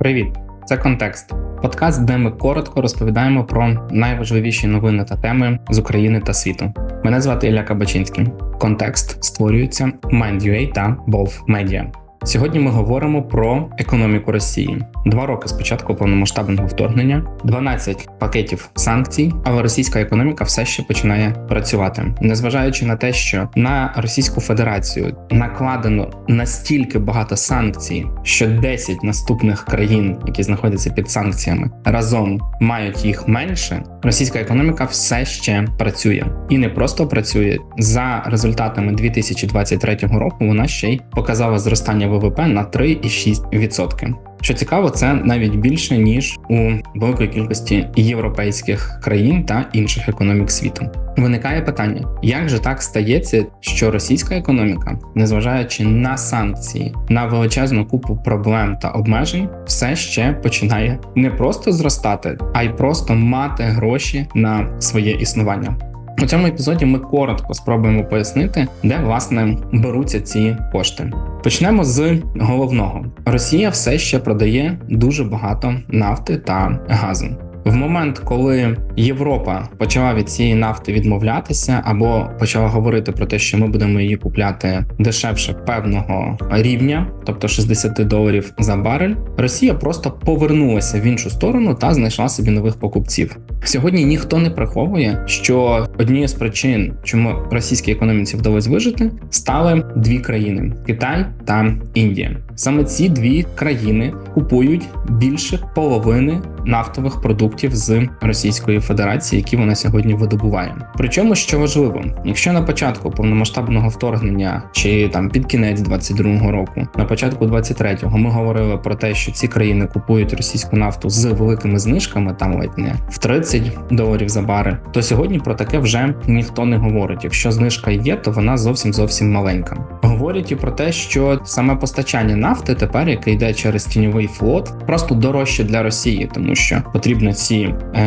Привіт, це контекст. Подкаст, де ми коротко розповідаємо про найважливіші новини та теми з України та світу. Мене звати Ілля Кабачинський. Контекст створюється Mind.ua та Wolf Media. Сьогодні ми говоримо про економіку Росії. Два роки з початку повномасштабного вторгнення, 12 пакетів санкцій, але російська економіка все ще починає працювати, незважаючи на те, що на Російську Федерацію накладено настільки багато санкцій, що 10 наступних країн, які знаходяться під санкціями, разом мають їх менше. Російська економіка все ще працює і не просто працює за результатами 2023 року. Вона ще й показала зростання ВВП на 3,6%. Що цікаво, це навіть більше ніж у великої кількості європейських країн та інших економік світу. Виникає питання: як же так стається, що російська економіка, незважаючи на санкції, на величезну купу проблем та обмежень, все ще починає не просто зростати, а й просто мати гроші на своє існування. У цьому епізоді ми коротко спробуємо пояснити, де власне беруться ці кошти. Почнемо з головного: Росія все ще продає дуже багато нафти та газу. В момент, коли Європа почала від цієї нафти відмовлятися, або почала говорити про те, що ми будемо її купляти дешевше певного рівня, тобто 60 доларів за барель, Росія просто повернулася в іншу сторону та знайшла собі нових покупців. Сьогодні ніхто не приховує, що однією з причин, чому російській економіці вдалося вижити, стали дві країни: Китай та Індія. Саме ці дві країни купують більше половини нафтових продуктів з Російської Федерації, які вона сьогодні видобуває. Причому що важливо, якщо на початку повномасштабного вторгнення чи там під кінець 22-го року, на початку 23-го ми говорили про те, що ці країни купують російську нафту з великими знижками, там ледь не в 30 доларів за барель, то сьогодні про таке вже ніхто не говорить. Якщо знижка є, то вона зовсім зовсім маленька. Говорять і про те, що саме постачання нафти тепер, яке йде через тіньовий флот, просто дорожче для Росії, тому що потрібно ці е,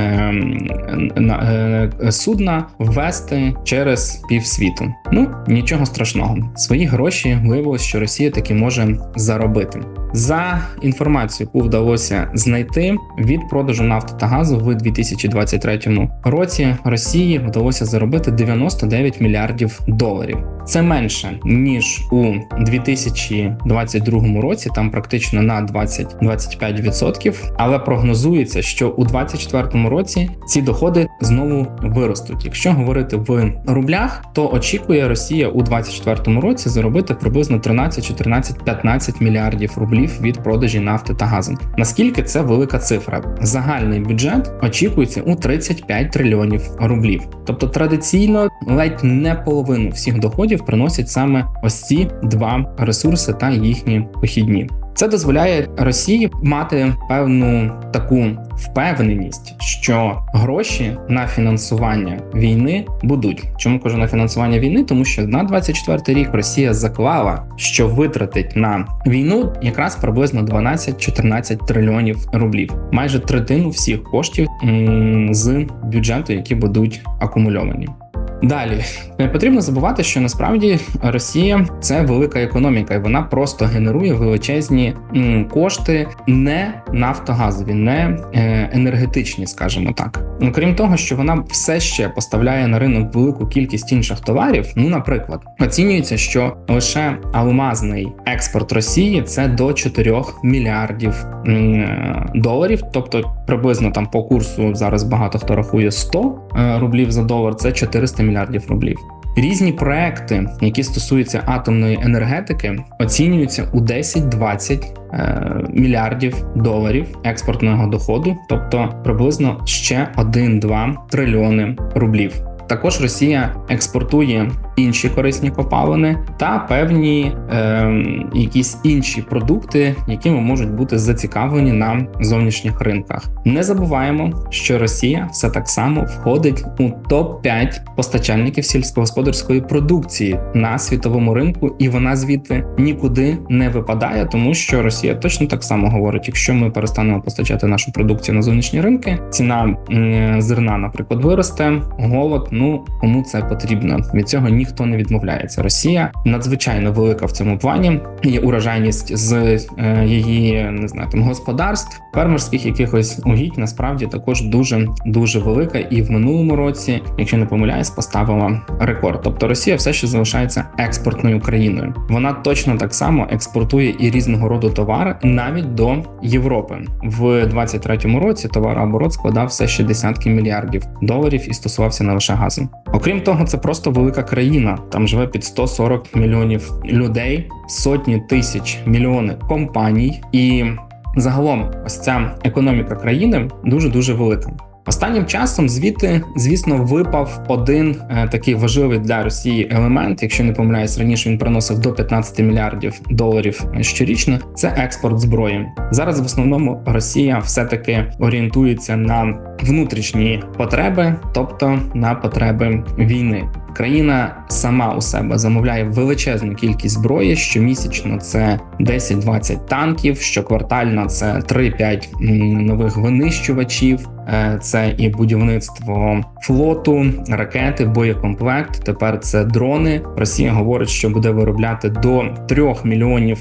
е, судна ввести через півсвіту. Ну нічого страшного. Свої гроші виявилось, що Росія таки може заробити. За інформацією, яку вдалося знайти від продажу нафти та газу в 2023 році, Росії вдалося заробити 99 мільярдів доларів. Це менше ніж у 2022 році, там практично на 20-25%, Але прогнозується, що у 2024 році ці доходи знову виростуть. Якщо говорити в рублях, то очікує Росія у 2024 році заробити приблизно 13, 14, 15 мільярдів рублів від продажі нафти та газу. Наскільки це велика цифра? Загальний бюджет очікується у 35 трильйонів рублів. Тобто традиційно ледь не половину всіх доходів приносять саме ось ці два ресурси та їхні похідні. Це дозволяє Росії мати певну таку впевненість, що гроші на фінансування війни будуть. Чому кажу на фінансування війни? Тому що на 24 рік Росія заклала, що витратить на війну якраз приблизно 12-14 трильйонів рублів, майже третину всіх коштів з бюджету, які будуть акумульовані. Далі не потрібно забувати, що насправді Росія це велика економіка, і вона просто генерує величезні кошти, не нафтогазові, не е, енергетичні, скажімо так. Ну, крім того, що вона все ще поставляє на ринок велику кількість інших товарів. Ну, наприклад, оцінюється, що лише алмазний експорт Росії це до 4 мільярдів доларів, тобто приблизно там по курсу зараз багато хто рахує 100 е, рублів за долар. Це 400 мільярдів рублів. Різні проекти, які стосуються атомної енергетики, оцінюються у 10-20 е, мільярдів доларів експортного доходу, тобто приблизно ще 1-2 трильйони рублів. Також Росія експортує інші корисні копалини та певні е, якісь інші продукти, якими можуть бути зацікавлені на зовнішніх ринках. Не забуваємо, що Росія все так само входить у топ 5 постачальників сільськогосподарської продукції на світовому ринку, і вона звідти нікуди не випадає, тому що Росія точно так само говорить: якщо ми перестанемо постачати нашу продукцію на зовнішні ринки, ціна зерна, наприклад, виросте, голод. Ну кому це потрібно? Від цього ні ніхто не відмовляється. Росія надзвичайно велика в цьому плані. Є урожайність з е, її не знаю там господарств, фермерських якихось угідь насправді також дуже дуже велика. І в минулому році, якщо не помиляюсь, поставила рекорд. Тобто Росія все ще залишається експортною країною. Вона точно так само експортує і різного роду товари навіть до Європи в 23-му році. Товарооборот складав все ще десятки мільярдів доларів і стосувався не лише газу. Окрім того, це просто велика країна. Там живе під 140 мільйонів людей, сотні тисяч мільйони компаній, і загалом ось ця економіка країни дуже дуже велика. Останнім часом звідти, звісно, випав один е, такий важливий для Росії елемент. Якщо не помиляюсь, раніше він приносив до 15 мільярдів доларів щорічно. Це експорт зброї. Зараз в основному Росія все таки орієнтується на внутрішні потреби, тобто на потреби війни. Країна сама у себе замовляє величезну кількість зброї. Щомісячно це 10-20 танків, щоквартально це 3-5 нових винищувачів. Е, Це і будівництво флоту, ракети, боєкомплект. Тепер це дрони. Росія говорить, що буде виробляти до 3 мільйонів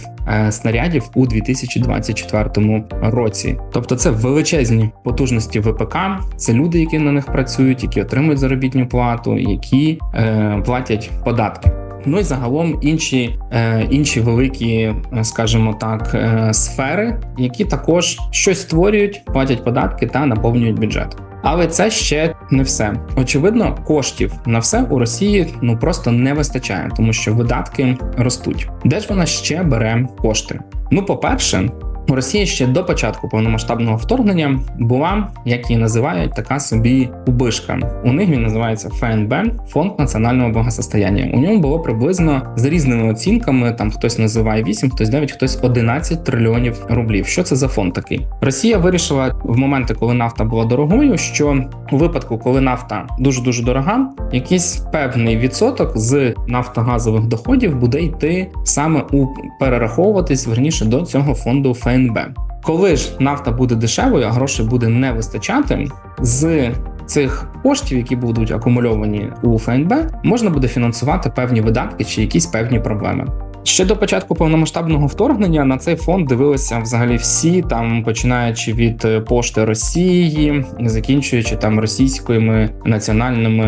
снарядів у 2024 році. Тобто, це величезні потужності ВПК. Це люди, які на них працюють, які отримують заробітну плату, які е, платять податки. Ну і загалом інші е, інші великі, е, скажімо так, е, сфери, які також щось створюють, платять податки та наповнюють бюджет. Але це ще не все. Очевидно, коштів на все у Росії ну просто не вистачає, тому що видатки ростуть. Де ж вона ще бере кошти? Ну, по-перше, у Росії ще до початку повномасштабного вторгнення була, як її називають, така собі убишка. У них він називається ФНБ фонд національного благосостояння. У ньому було приблизно з різними оцінками. Там хтось називає 8, хтось 9, хтось 11 трильйонів рублів. Що це за фонд такий? Росія вирішила в моменти, коли нафта була дорогою, що у випадку, коли нафта дуже дуже дорога, якийсь певний відсоток з нафтогазових доходів буде йти саме у перераховуватись верніше до цього фонду ФНБ. ФНБ. Коли ж нафта буде дешевою, а грошей буде не вистачати, з цих коштів, які будуть акумульовані у ФНБ, можна буде фінансувати певні видатки чи якісь певні проблеми. Ще до початку повномасштабного вторгнення на цей фонд дивилися взагалі всі, там починаючи від е, пошти Росії, закінчуючи там російськими національними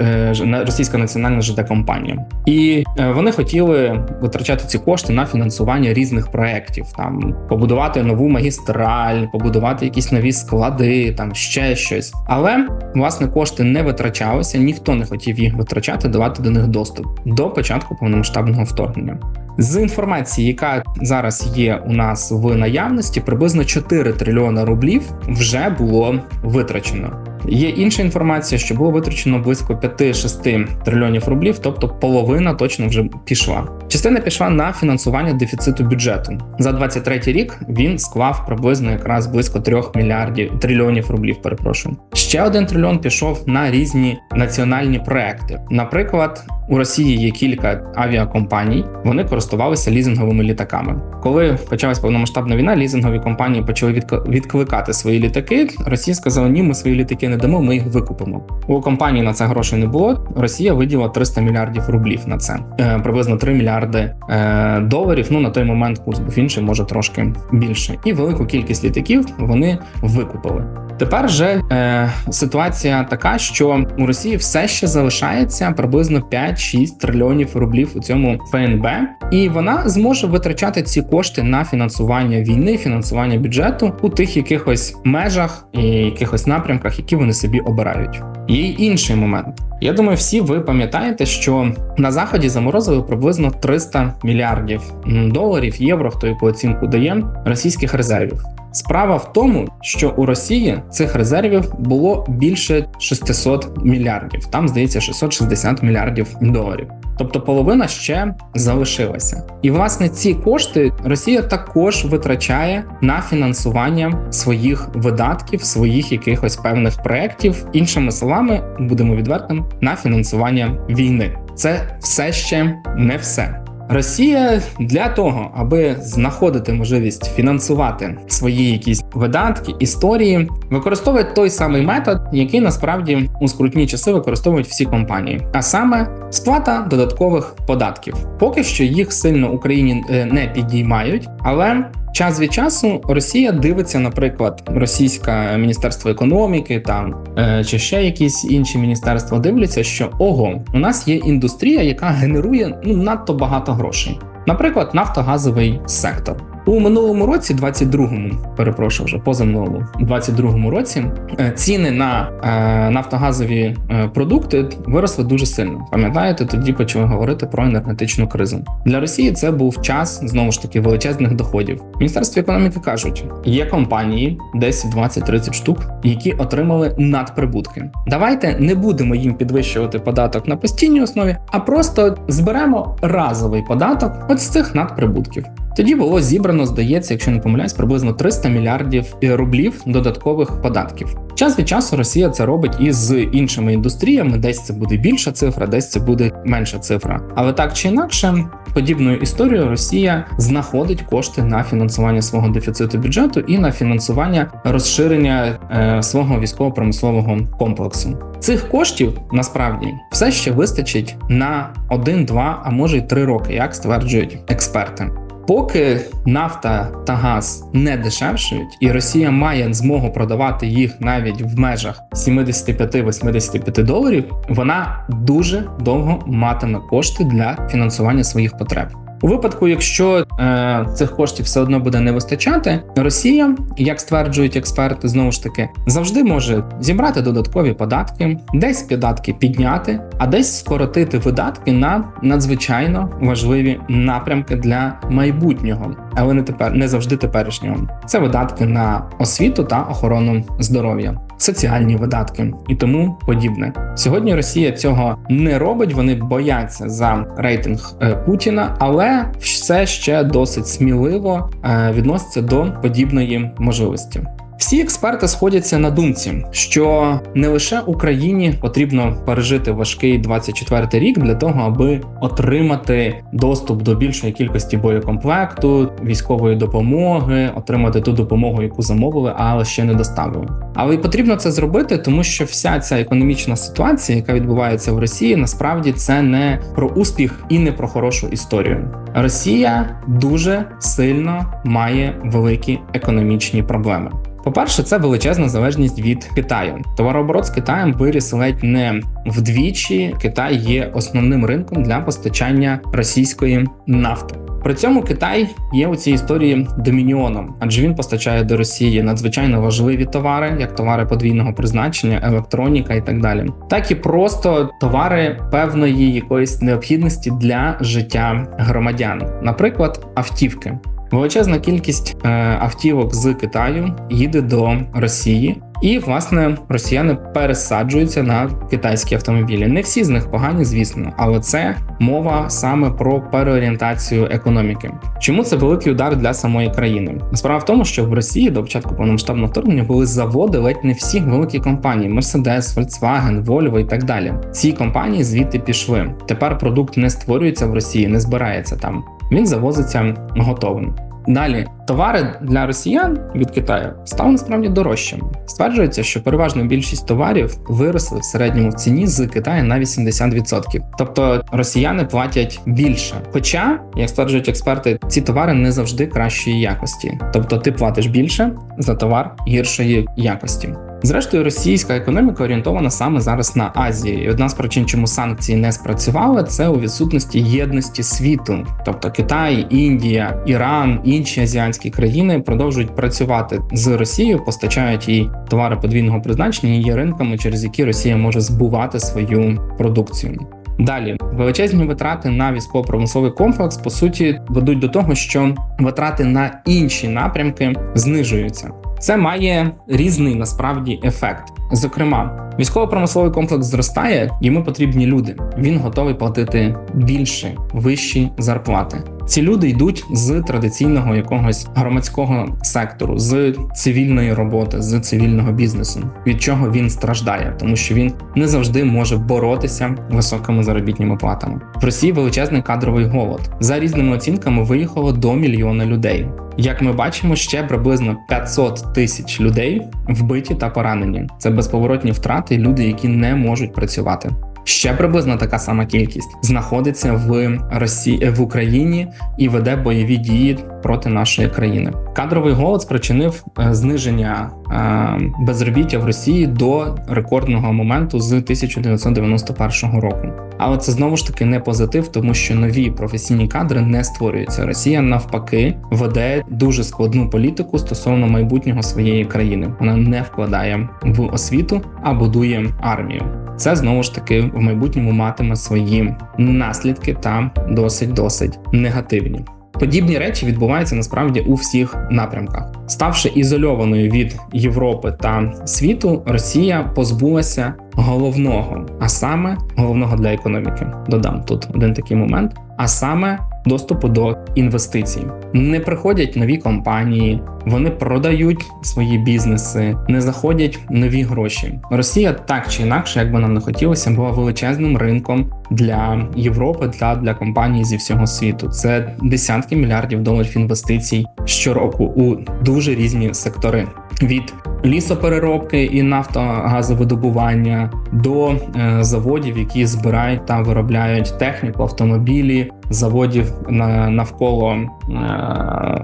е, російська національна ЖД компанія, і е, вони хотіли витрачати ці кошти на фінансування різних проєктів, там побудувати нову магістраль, побудувати якісь нові склади, там ще щось. Але власне кошти не витрачалися, ніхто не хотів їх витрачати, давати до них доступ до початку повномасштабного повномасштабного вторгнення. З інформації, яка зараз є у нас в наявності, приблизно 4 трильйона рублів вже було витрачено. Є інша інформація, що було витрачено близько 5-6 трильйонів рублів, тобто половина точно вже пішла. Частина пішла на фінансування дефіциту бюджету. За 23 рік він склав приблизно якраз близько 3 мільярдів трильйонів рублів. Перепрошую. Ще один трильйон пішов на різні національні проекти. Наприклад, у Росії є кілька авіакомпаній, вони користувалися лізинговими літаками. Коли почалась повномасштабна війна, лізингові компанії почали відкликати свої літаки. Росія сказала, ні, ми свої літаки не дамо, ми їх викупимо. У компанії на це грошей не було. Росія виділа 300 мільярдів рублів на це, е, приблизно 3 мільярди е, доларів. Ну на той момент курс був інший, може трошки більше. І велику кількість літаків вони викупили. Тепер же е, ситуація така, що у Росії все ще залишається приблизно 5-6 трильйонів рублів у цьому ФНБ, і вона зможе витрачати ці кошти на фінансування війни, фінансування бюджету у тих якихось межах і якихось напрямках, які вони собі обирають. Й інший момент. Я думаю, всі ви пам'ятаєте, що на заході заморозили приблизно 300 мільярдів доларів, євро, хто яку оцінку дає російських резервів. Справа в тому, що у Росії цих резервів було більше 600 мільярдів. Там здається 660 мільярдів доларів. Тобто половина ще залишилася. І власне ці кошти Росія також витрачає на фінансування своїх видатків, своїх якихось певних проєктів. Іншими словами, будемо відвертим, на фінансування війни. Це все ще не все. Росія для того, аби знаходити можливість фінансувати свої якісь видатки, історії, використовує той самий метод, який насправді у скрутні часи використовують всі компанії, а саме сплата додаткових податків. Поки що їх сильно Україні е, не підіймають, але Час від часу Росія дивиться, наприклад, російське міністерство економіки там е, чи ще якісь інші міністерства дивляться, що ого, у нас є індустрія, яка генерує ну надто багато грошей. Наприклад, нафтогазовий сектор. У минулому році, 22-му, перепрошую вже позаминулому, 22-му році е, ціни на е, нафтогазові е, продукти виросли дуже сильно. Пам'ятаєте, тоді почали говорити про енергетичну кризу. Для Росії це був час знову ж таки величезних доходів. Міністерство економіки кажуть, є компанії 10, 20, 30 штук, які отримали надприбутки. Давайте не будемо їм підвищувати податок на постійній основі, а просто зберемо разовий податок от з цих надприбутків. Тоді було зібрано, здається, якщо не помиляюсь, приблизно 300 мільярдів рублів додаткових податків. Час від часу Росія це робить і з іншими індустріями. Десь це буде більша цифра, десь це буде менша цифра. Але так чи інакше, подібною історією Росія знаходить кошти на фінансування свого дефіциту бюджету і на фінансування розширення е, свого військово-промислового комплексу. Цих коштів насправді все ще вистачить на 1, 2, а може й 3 роки, як стверджують експерти. Поки нафта та газ не дешевшують, і Росія має змогу продавати їх навіть в межах 75-85 доларів, вона дуже довго матиме кошти для фінансування своїх потреб. У випадку, якщо е, цих коштів все одно буде не вистачати, Росія, як стверджують експерти, знову ж таки завжди може зібрати додаткові податки, десь податки підняти, а десь скоротити видатки на надзвичайно важливі напрямки для майбутнього, але не тепер не завжди теперішнього. Це видатки на освіту та охорону здоров'я соціальні видатки і тому подібне. Сьогодні Росія цього не робить. Вони бояться за рейтинг е, Путіна, але все ще досить сміливо е, відноситься до подібної можливості. Всі експерти сходяться на думці, що не лише Україні потрібно пережити важкий 24-й рік для того, аби отримати доступ до більшої кількості боєкомплекту, військової допомоги, отримати ту допомогу, яку замовили, але ще не доставили. Але й потрібно це зробити, тому що вся ця економічна ситуація, яка відбувається в Росії, насправді це не про успіх і не про хорошу історію. Росія дуже сильно має великі економічні проблеми. По-перше, це величезна залежність від Китаю. Товарооборот з Китаєм виріс ледь не вдвічі. Китай є основним ринком для постачання російської нафти. При цьому Китай є у цій історії домініоном, адже він постачає до Росії надзвичайно важливі товари, як товари подвійного призначення, електроніка і так далі, так і просто товари певної якоїсь необхідності для життя громадян, наприклад, автівки. Величезна кількість е, автівок з Китаю їде до Росії, і власне росіяни пересаджуються на китайські автомобілі. Не всі з них погані, звісно, але це мова саме про переорієнтацію економіки. Чому це великий удар для самої країни? Справа в тому, що в Росії до початку повномасштабного вторгнення були заводи ледь не всіх великих компаній: Mercedes, Volkswagen, Volvo і так далі. Ці компанії звідти пішли. Тепер продукт не створюється в Росії, не збирається там він завозиться готовим. Далі товари для росіян від Китаю стали насправді дорожчими. Стверджується, що переважна більшість товарів виросли в середньому в ціні з Китаю на 80%. Тобто росіяни платять більше. Хоча, як стверджують експерти, ці товари не завжди кращої якості. Тобто, ти платиш більше за товар гіршої якості. Зрештою, російська економіка орієнтована саме зараз на Азії. І Одна з причин, чому санкції не спрацювали, це у відсутності єдності світу, тобто Китай, Індія, Іран, інші азіатські країни продовжують працювати з Росією, постачають їй товари подвійного призначення, і є ринками, через які Росія може збувати свою продукцію. Далі величезні витрати на військово-промисловий комплекс по суті ведуть до того, що витрати на інші напрямки знижуються. Це має різний насправді ефект. Зокрема, військово-промисловий комплекс зростає, йому потрібні люди. Він готовий платити більше, вищі зарплати. Ці люди йдуть з традиційного якогось громадського сектору, з цивільної роботи, з цивільного бізнесу, від чого він страждає, тому що він не завжди може боротися високими заробітними платами. В Росії величезний кадровий голод. За різними оцінками виїхало до мільйона людей. Як ми бачимо, ще приблизно 500 тисяч людей вбиті та поранені. Це безповоротні втрати, люди, які не можуть працювати. Ще приблизно така сама кількість знаходиться в Росії в Україні і веде бойові дії проти нашої країни. Кадровий голод спричинив е, зниження е, безробіття в Росії до рекордного моменту з 1991 року. Але це знову ж таки не позитив, тому що нові професійні кадри не створюються. Росія навпаки веде дуже складну політику стосовно майбутнього своєї країни. Вона не вкладає в освіту, а будує армію. Це знову ж таки в майбутньому матиме свої наслідки та досить досить негативні. Подібні речі відбуваються насправді у всіх напрямках. Ставши ізольованою від Європи та світу, Росія позбулася головного, а саме головного для економіки. Додам тут один такий момент. А саме доступу до інвестицій. Не приходять нові компанії, вони продають свої бізнеси, не заходять нові гроші. Росія так чи інакше, як би нам не хотілося, була величезним ринком для Європи для, для компаній зі всього світу. Це десятки мільярдів доларів інвестицій щороку у дуже різні сектори. Від лісопереробки і нафтогазовидобування до е, заводів, які збирають та виробляють техніку, автомобілі, заводів на навколо е,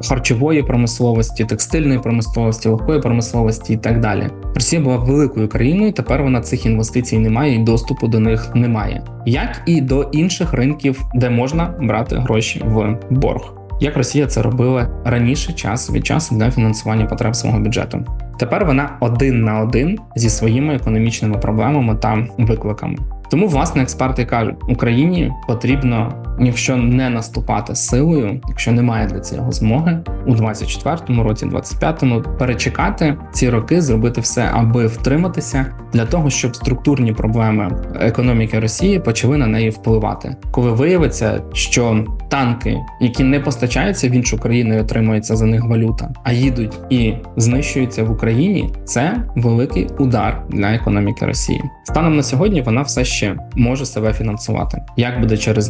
харчової промисловості, текстильної промисловості, легкої промисловості і так далі. Росія була великою країною. Тепер вона цих інвестицій не має і доступу до них немає, як і до інших ринків, де можна брати гроші в борг. Як Росія це робила раніше час від часу для фінансування потреб свого бюджету. Тепер вона один на один зі своїми економічними проблемами та викликами. Тому, власне, експерти кажуть, Україні потрібно ні в що не наступати силою, якщо немає для цього змоги у 24-му році, 25-му, перечекати ці роки, зробити все, аби втриматися для того, щоб структурні проблеми економіки Росії почали на неї впливати. Коли виявиться, що танки, які не постачаються в іншу країну і отримується за них валюта, а їдуть і знищуються в Україні, це великий удар для економіки Росії. Станом на сьогодні вона все ще може себе фінансувати. Як буде через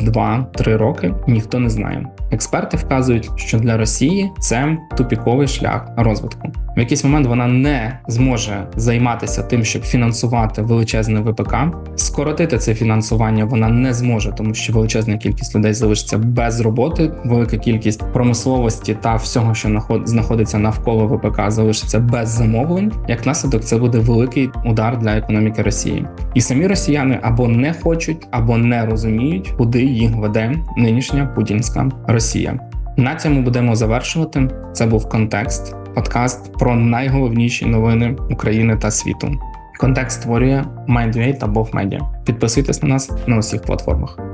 2-3 роки, ніхто не знає. Експерти вказують, що для Росії це тупіковий шлях розвитку. В якийсь момент вона не зможе займатися тим, щоб фінансувати величезне ВПК. Скоротити це фінансування вона не зможе, тому що величезна кількість людей залишиться без роботи. Велика кількість промисловості та всього, що знаходиться навколо ВПК, залишиться без замовлень. Як наслідок, це буде великий удар для економіки Росії, і самі росіяни або не хочуть, або не розуміють, куди їх веде нинішня путінська Росія. На цьому будемо завершувати. Це був контекст, подкаст про найголовніші новини України та світу. Контекст створює MindWay та BovMedia. Media. Підписуйтесь на нас на усіх платформах.